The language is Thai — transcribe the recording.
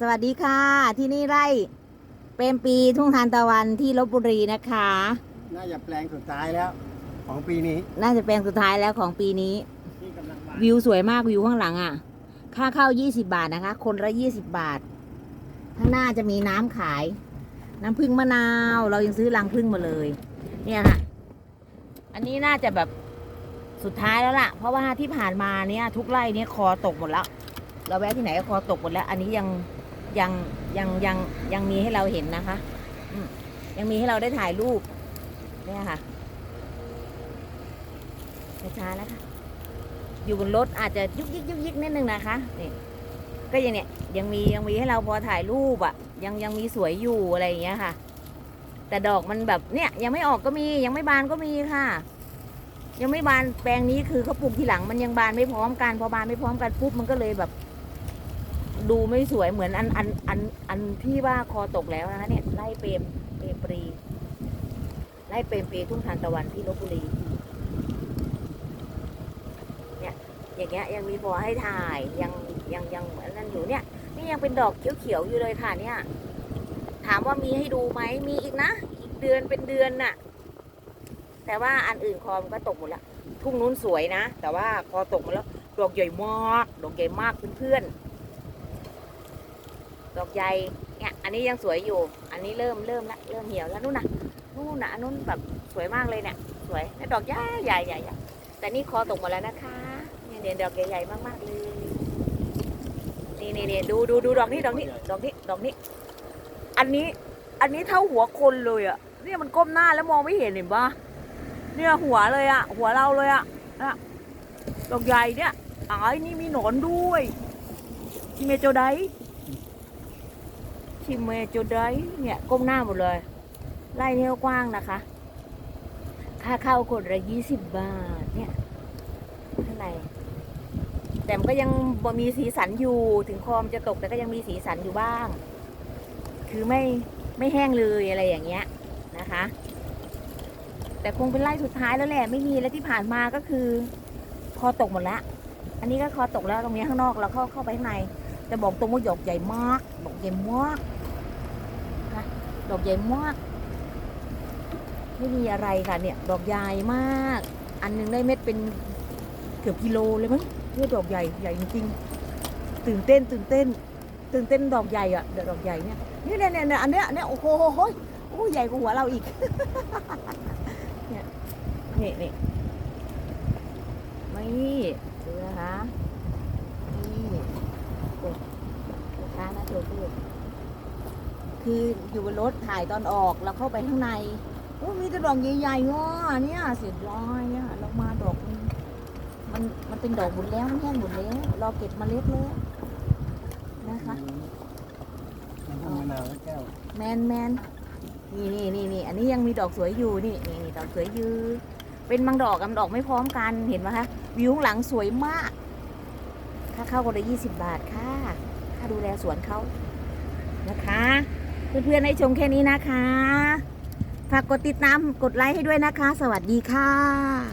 สวัสดีค่ะ ที่นี่ไร่เปรมปีทุ่งทานตะวันที่ลบบุรีนะคะ น่าจะแปลงสุดท้ายแล้ว ของปีนี้ น่าจะเป็นสุดท้ายแล้วของปีนี้ ที่กำลังมาวิวสวยมากวิวข้างหลังอะ ค่าเข้า 20 บาทนะคะ คนละ 20 บาท ข้างหน้าจะมีน้ำขาย น้ำพึ่งมะนาว เรายังซื้อรังพึ่งมาเลย เนี่ยค่ะ อันนี้น่าจะแบบสุดท้ายแล้วล่ะ เพราะว่าที่ผ่านมาเนี่ยทุกไร่เนี่ยคอตกหมดแล้ว เราแวะที่ไหนก็คอตกหมดแล้ว อันนี้ยัง ยังยังยังยังมีให้เราเห็นนะคะยังมีให้เราได้ถ่ายรูปเนี่ยค่ะช้าๆแล้วค่ะอยู่บนรถอาจจะยุกยิกยุกยิกนิดนึงนะคะนี่ก็ยังเนี่ยยังมียังมีให้เราพอถ่ายรูปอะ่ะ ยังยังมีสวยอยู่อะไรอย่างเงี้ยค่ะ แต่ดอกมันแบบเนี่ยยังไม่ออกก็มียังไม่บานก็มีค่ะ ยังไม่บานแปลงนี้คือเขาปลูกทีหลังมันยังบานไม่พร้อมกันพอบานไม่พร้อมกันปุ๊บมันก็เลยแบบ ดูไม่สวยเหมือนอันอันอันอันที่ว่าคอตกแล้วนะคะเนี่ยไล่เปรมเปรมปรีไล่เปรมปรีทุ่งทานตะวันที่ลบบุรีเนี่ยอย่างเงี้ยยังมีพอให้ถ่ายยังยังยังเหมือนนั่นอยู่เนี่ย นี่ยังเป็นดอกเขียวๆอยู่เลยค่ะเนี่ย ถามว่ามีให้ดูไหมมีอีกนะอีกเดือนเป็นเดือนน่ะ แต่ว่าอันอื่นคอมนก็ตกหมดละทุ่งนู้นสวยนะ แต่ว่าคอตกหมดแล้วดอกใหญ่มากดอกใหญ่มากเพื่อนๆ ดอกใหญ่เนี่ยอันนี้ยังสวยอยู่ อันนี้เริ่มเริ่มละเริ่มเหี่ยวแล้วนู่นนะนู่นนะอันนู้นแบบสวยมากเลยเนี่ยสวยแล้วดอกใหญ่ใหญ่ใหญ่ใหญ่แต่นี่คอตกหมดแล้วนะคะเนี่ยเนี่ยดอกใหญ่ๆมากๆเลยนี่นี่นี่ดูดูดูดอกนี้ดอกนี้ดอกนี้ดอกนี้ อันนี้อันนี้เท่าหัวคนเลยอะเนี่ยมันก้มหน้าแล้วมองไม่เห็นเห็นปะเนี่ยหัวเลยอะหัวเราเลยอะนะดอกใหญ่เนี่ยอ้ายนี่มีหนอนด้วยชิเมโจได ชิเมโจได้เนี่ยก้มหน้าหมดเลย ไล่เที่ยวกว้างนะคะ ค่าเข้าคนละยี่สิบบาทเนี่ยข้างในแต่มันก็ยังมีสีสันอยู่ถึงคอมจะตกแต่ก็ยังมีสีสันอยู่บ้าง คือไม่ไม่แห้งเลยอะไรอย่างเงี้ยนะคะ แต่คงเป็นไร่สุดท้ายแล้วแหละไม่มีแล้วที่ผ่านมาก็คือ คอตกหมดล้วอันนี้ก็คอตกแล้วตรงนี้ข้างนอกเราเข้าเข้าไปข้างในแต่บอกตรงว่าดอกใหญ่มากดอกใหญ่มาก ดอกใหญ่มาก ไม่มีอะไรค่ะเนี่ย ดอกใหญ่มาก อันหนึงได้เม็ดเป็นเกือบกิโลเลยมั้งเนี่ยดอกใหญ่ใหญ่จริงๆตื่นเต้นตื่นเต้น ตื่นเต้นดอกใหญ่อะเดี๋ยวดอกใหญ่เนี่ยนี่เนี่ยเนี่ยอันเนี้ยอันเนี้ยโอ้โหโอ้ยโอ้ใหญ่กว่าหัวเราอีก เนี่ยนี่นี่นี่ดูนะคะนี่โอ้ช้านะโจพูด คืออยู่บนรถถ่ายตอนออกแล้วเข้าไปข้างในโอ้มีแต่ดอกใหญ่ๆง้อเนี่ยเสียดายเนี่ยลงมาดอกนึงมันมันเป็นดอกหมดแล้วมันแห้งหมดแล้วรอเก็บเมล็ดแล้วนะคะน้ำพึ่งมะนาวและแก้วแมนแมนนี่นี่นี่นี่อันนี้ยังมีดอกสวยอยู่นี่นี่นี่ดอกสวยอยู่เป็นบางดอกกับดอกไม่พร้อมกันเห็นไหมคะวิวข้างหลังสวยมาก ค่าเข้าคนละยี่สิบบาทค่ะ ค่าดูแลสวนเขานะคะ เพื่อนๆให้ชมแค่นี้นะคะ ฝากกดติดตามกดไลค์ให้ด้วยนะคะ สวัสดีค่ะ